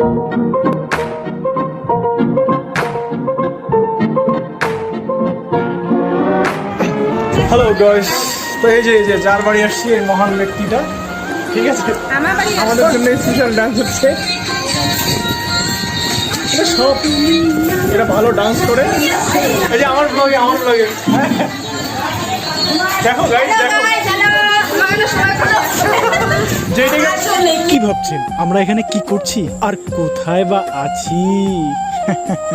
Hello guys তো এই যে এই যে যার বাড়ি আসছি এই মহান ব্যক্তিটা। ঠিক আছে? আমাদের জন্য স্পেশাল ডান্স হচ্ছে। এটা সব এটা ভালো ডান্স করে। এই যে আমার ব্লগে আমার ব্লগে দেখো গাইস দেখো। কি ভাবছেন? আমরা এখানে কি করছি? আর কোথায় বা আছি?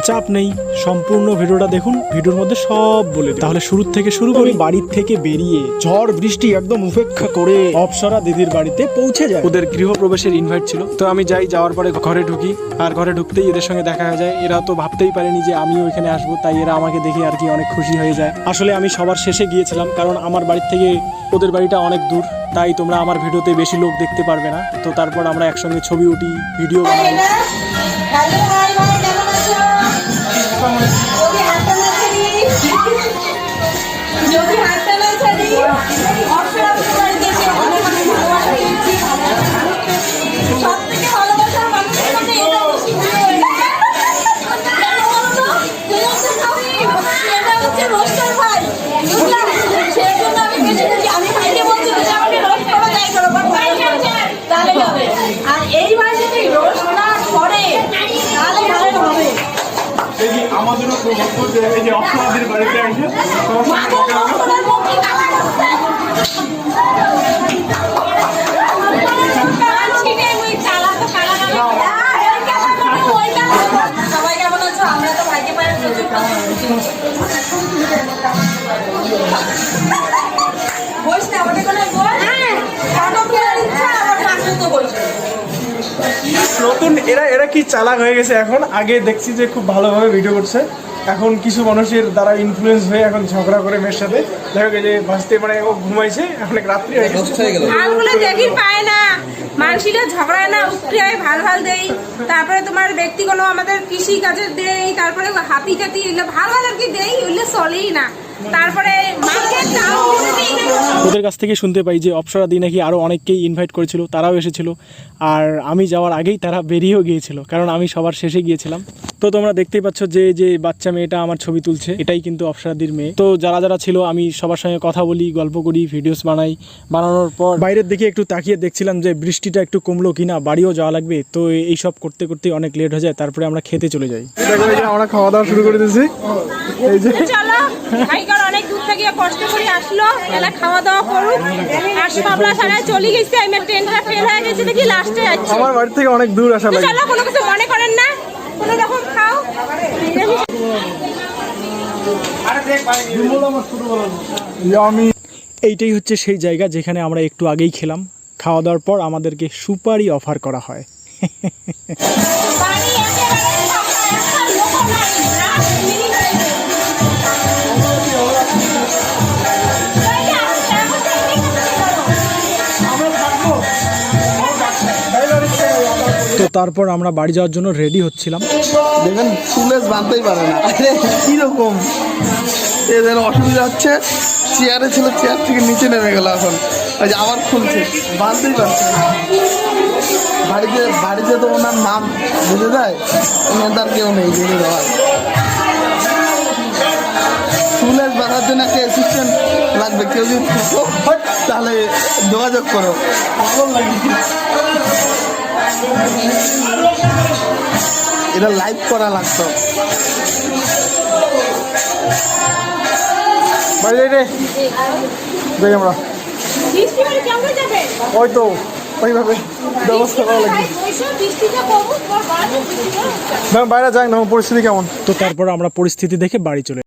চাপ নেই সম্পূর্ণ ভিডিওটা দেখুন ভিডিওর মধ্যে সব বলে তাহলে শুরু থেকে শুরু করি। বাড়ির থেকে বেরিয়ে ঝড় বৃষ্টি একদম উপেক্ষা করে অপসরা দিদির বাড়িতে পৌঁছে যায় ওদের গৃহপ্রবেশের ইনভাইট ছিল। তো আমি যাই যাওয়ার পরে ঘরে ঢুকি। আর ঘরে ঢুকতেই এদের সঙ্গে দেখা হয়ে যায়। এরা তো ভাবতেই পারেনি যে আমিও এখানে আসব তাই এরা আমাকে দেখে আর কি অনেক খুশি হয়ে যায়। আসলে আমি সবার শেষে গিয়েছিলাম কারণ আমার বাড়ির থেকে ওদের বাড়িটা অনেক দূর তাই তোমরা আমার ভিডিওতে বেশি লোক দেখতে পারবে না। তো তারপর আমরা একসঙ্গে ছবি উঠি ভিডিও বানাই। হ্যালো হাই ভাই কেমন আছো যদি হাতটা না ছাড়ি যদি হাতটা না ছাড়ি অপসরা তোমার দিকে অনেক অনেক ভালোবাসা দিয়েছি সব থেকে ভালোবাসার মানুষের কাছে এটা বেশি কেন বলো তো? তুই হচ্ছে সবই। এটা হচ্ছে রোস্টার ভাই বুঝলা সেই জন্য আমি বেশি বেশি আমি ভাইকে বলছি যে আমাকে রোস্ট করো যাই করো বাট ভাই তাহলে হবে আর এই ভাই যদি রোস্ট না করে তাহলে ভালো হবে এই যে আমাদেরও সৌভাগ্য যে এই যে অপরাধীর বাড়িতে আসে। নতুন এরা এরা কি চালাক হয়ে গেছে এখন? আগে দেখছি যে খুব ভালোভাবে ভিডিও করছে। এখন কিছু মানুষের দ্বারা ইনফ্লুয়েন্স হয়ে এখন ঝগড়া করে মেয়ের সাথে। দেখো যে বাঁচতে মানে ও ঘুমাইছে অনেক রাত্রি হয়ে গেছে। দেখি পায় না। মানসিটা ঝগড়ায় না হয় ভালো ভালো দেই। তারপরে তোমার ব্যক্তি কোনো আমাদের কৃষি কাজের দেই তারপরে হাতি টাতি এগুলো ভালো ভালো আর কি দেই ওগুলো চলেই না। তারপরে ওদের কাছ থেকে শুনতে পাই যে অপসরা দি নাকি আরও অনেককেই ইনভাইট করেছিল তারাও এসেছিল। আর আমি যাওয়ার আগেই তারা বেরিয়েও গিয়েছিল কারণ আমি সবার শেষে গিয়েছিলাম। তো তোমরা দেখতেই পাচ্ছ যে যে বাচ্চা মেয়েটা আমার ছবি তুলছে এটাই কিন্তু অপসরাদির মেয়ে। তো যারা যারা ছিল আমি সবার সঙ্গে কথা বলি গল্প করি ভিডিওস বানাই। বানানোর পর বাইরের দিকে একটু তাকিয়ে দেখছিলাম যে বৃষ্টিটা একটু কমলো কিনা বাড়িও যাওয়া লাগবে। তো এই সব করতে করতে অনেক লেট হয়ে যায় তারপরে আমরা খেতে চলে যাই। আমরা খাওয়া দাওয়া শুরু করে দিয়েছি। এই যে চলো অনেক দূর থেকে কষ্ট করে আসলো। এলা খাওয়া দাওয়া করুক। আর সবলা সারায় চলে গেছে। আমি ট্রেনটা ফেল হয়ে গেছে দেখি লাস্টে যাচ্ছি। আমার বাড়ি থেকে অনেক দূর আসা লাগে। চলো কোনো কিছু মনে করেন না। কোনো রকম খাও। এইটাই হচ্ছে সেই জায়গা যেখানে আমরা একটু আগেই খেলাম। খাওয়া দাওয়ার পর আমাদেরকে সুপারি অফার করা হয়। তারপর আমরা বাড়ি যাওয়ার জন্য রেডি হচ্ছিলাম। দেখেন ফুলেস বাঁধতেই পারে না। কীরকম এদের অসুবিধা হচ্ছে। চেয়ারে ছিল, চেয়ার থেকে নিচে নেমে গেল এখন। ওই যে আবার খুলছে। বাঁধতেই পারছে বাড়িতে বাড়িতে তো ওনার নাম বুঝে যায়। ওনার তার কেউ নেই বেরিয়ে দেওয়ার ফুলেস বাঁধার জন্য একটা অ্যাসিস্ট্যান্ট লাগবে। কেউ যদি তাহলে যোগাযোগ করো। এটা লাইভ করা লাগতো। যাই রে। ওই তো ব্যবস্থা বাইরে যাই না পরিস্থিতি কেমন? তো তারপর আমরা পরিস্থিতি দেখে বাড়ি চলে